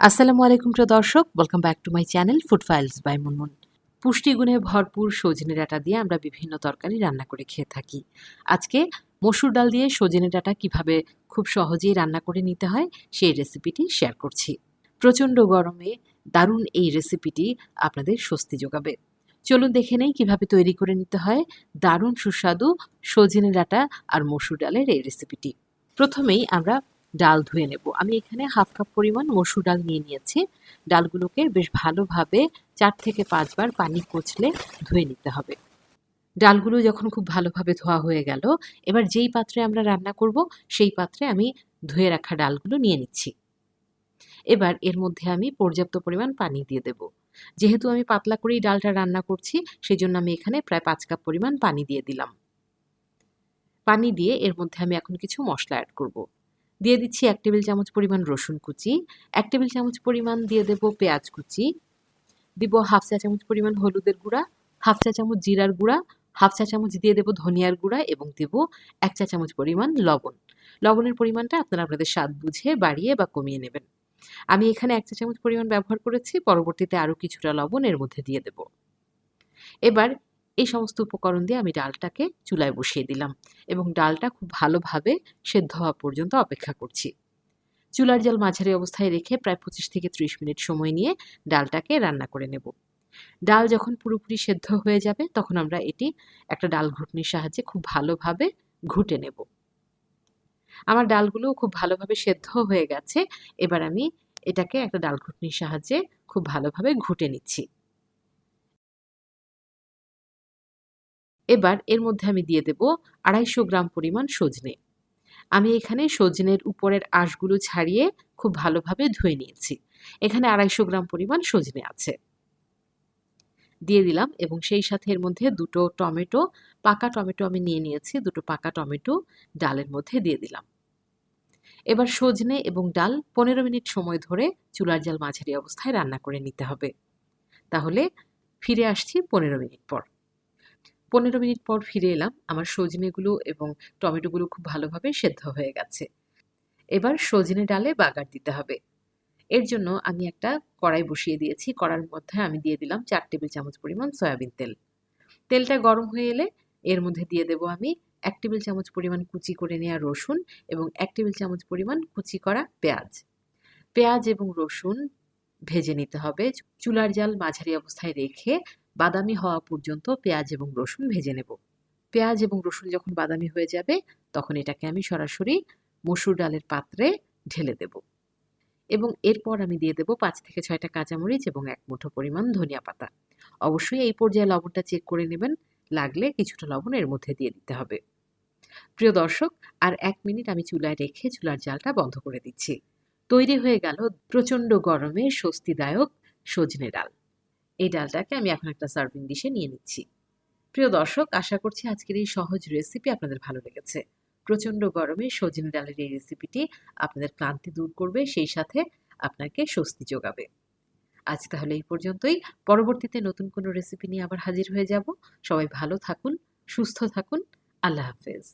আসসালামু আলাইকুম প্রিয় দর্শক welcome back to my channel food files by Munmun পুষ্টিগুণে ভরপুর সজনে ডাঁটা দিয়ে আমরা বিভিন্ন তরকারি রান্না করে খেয়ে থাকি। আজকে মসুর ডাল দিয়ে সজনে ডাঁটা কীভাবে খুব সহজেই রান্না করে নিতে হয়, সেই রেসিপিটি শেয়ার করছি। প্রচণ্ড গরমে দারুণ এই রেসিপিটি আপনাদের স্বস্তি যোগাবে। চলুন দেখে নেই কীভাবে তৈরি করে নিতে হয়, দারুণ সুস্বাদু সজনে ডাঁটা আর মসুর ডালের এই রেসিপিটি প্রথমেই আমরা ডাল ধুয়ে নেব। আমি এখানে হাফ কাপ পরিমাণ মসুর ডাল নিয়ে নিয়েছি। ডালগুলোকে বেশ ভালোভাবে চার থেকে পাঁচবার পানি কচলে ধুয়ে নিতে হবে। ডালগুলো যখন খুব ভালোভাবে ধোয়া হয়ে গেল, এবার যেই পাত্রে আমরা রান্না করব, সেই পাত্রে আমি ধুয়ে রাখা ডালগুলো নিয়ে নিচ্ছি। এবার এর মধ্যে আমি পর্যাপ্ত পরিমাণ পানি দিয়ে দেব। যেহেতু আমি পাতলা করেই ডালটা রান্না করছি সেই জন্য আমি এখানে প্রায় পাঁচ কাপ পরিমাণ পানি দিয়ে দিলাম। পানি দিয়ে এর মধ্যে আমি এখন কিছু মশলা অ্যাড করব। দিয়ে দিচ্ছি এক টেবিল চামচ পরিমাণ রসুন কুচি, এক টেবিল চামচ পরিমাণ দিয়ে দেব পেঁয়াজ কুচি, দিব হাফ চা চামচ পরিমাণ হলুদের গুঁড়া, হাফ চা চামচ জিরার গুঁড়া, হাফ চা চামচ দিয়ে দেব ধনিয়ার গুঁড়া এবং দেব এক চা চামচ পরিমাণ লবণ। লবণের পরিমাণটা আপনারা আপনাদের স্বাদ বুঝে, বাড়িয়ে বা কমিয়ে নেবেন। আমি এখানে এক চা চামচ পরিমাণ ব্যবহার করেছি, পরবর্তীতে আরও কিছুটা লবণ এর মধ্যে দিয়ে দেব। এবার এই সমস্ত উপকরণ দিয়ে আমি ডালটাকে চুলায় বসিয়ে দিলাম এবং ডালটা খুব ভালোভাবে সেদ্ধ হওয়া পর্যন্ত অপেক্ষা করছি। চুলার জাল মাঝারি অবস্থায় রেখে প্রায় পঁচিশ থেকে ত্রিশ মিনিট সময় নিয়ে ডালটাকে রান্না করে নেব। ডাল যখন পুরোপুরি সেদ্ধ হয়ে যাবে, তখন আমরা এটি একটা ডাল ঘুটনির সাহায্যে খুব ভালোভাবে ঘুটে নেব। আমার ডালগুলো খুব ভালোভাবে সেদ্ধ হয়ে গেছে, এবার আমি এটাকে একটা ডাল ঘুটনির সাহায্যে খুব ভালোভাবে ঘুটে নিচ্ছি। এবার এর মধ্যে আমি দিয়ে দেব আড়াইশো গ্রাম পরিমাণ সজনে। আমি এখানে সজনের উপরের আঁশগুলো ছাড়িয়ে খুব ভালোভাবে ধুয়ে নিয়েছি। এখানে আড়াইশো গ্রাম পরিমাণ সজনে আছে। দিয়ে দিলাম এবং সেই সাথে এর মধ্যে দুটো টমেটো, পাকা টমেটো আমি নিয়ে নিয়েছি, দুটো পাকা টমেটো ডালের মধ্যে দিয়ে দিলাম। এবার সজনে এবং ডাল পনেরো মিনিট সময় ধরে চুলার জাল মাঝারি অবস্থায় রান্না করে নিতে হবে। তাহলে ফিরে আসছি পনেরো মিনিট পর। পনেরো মিনিট পর ফিরে এলাম। আমার সজনেগুলো এবং টমেটোগুলো খুব ভালোভাবে সেদ্ধ হয়ে গেছে। এবার সজনে ডালে বাগার দিতে হবে। এর জন্য আমি একটা কড়াই বসিয়ে দিয়েছি। কড়ার মধ্যে আমি দিয়ে দিলাম চার টেবিল চামচ পরিমাণ সয়াবিন তেল। তেলটা গরম হয়ে এলে এর মধ্যে দিয়ে দেব আমি এক টেবিল চামচ পরিমাণ কুচি করে নেওয়া রসুন এবং এক টেবিল চামচ পরিমাণ কুচি করা পেঁয়াজ। পেঁয়াজ এবং রসুন ভেজে নিতে হবে। চুলার জাল মাঝারি অবস্থায় রেখে বাদামি হওয়া পর্যন্ত পেঁয়াজ এবং রসুন ভেজে নেব। পেঁয়াজ এবং রসুন যখন বাদামি হয়ে যাবে, তখন এটাকে আমি সরাসরি মসুর ডালের পাত্রে ঢেলে দেব। এবং এরপর আমি দিয়ে দেব পাঁচ থেকে ছয়টা কাঁচামরিচ এবং এক মুঠো পরিমাণ ধনিয়া পাতা। অবশ্যই এই পর্যায়ে লবণটা চেক করে নেবেন, লাগলে কিছুটা লবণ এর মধ্যে দিয়ে দিতে হবে। প্রিয় দর্শক, আর এক মিনিট আমি চুলায় রেখে চুলার জালটা বন্ধ করে দিচ্ছি। তৈরি হয়ে গেল প্রচণ্ড গরমে স্বস্তিদায়ক সজনে ডাল। এই ডালটাকে আমি এখন একটা সার্ভিং ডিশে নিয়ে নিচ্ছি। প্রিয় দর্শক, আশা করছি আজকের এই সহজ রেসিপি আপনাদের ভালো লেগেছে। প্রচণ্ড গরমে সজনে ডালের এই রেসিপিটি আপনাদের ক্লান্তি দূর করবে, সেই সাথে আপনাকে স্বস্তি যোগাবে। আজ তাহলে এই পর্যন্তই। পরবর্তীতে নতুন কোনো রেসিপি নিয়ে আবার হাজির হয়ে যাব। সবাই ভালো থাকুন, সুস্থ থাকুন। আল্লাহ হাফেজ।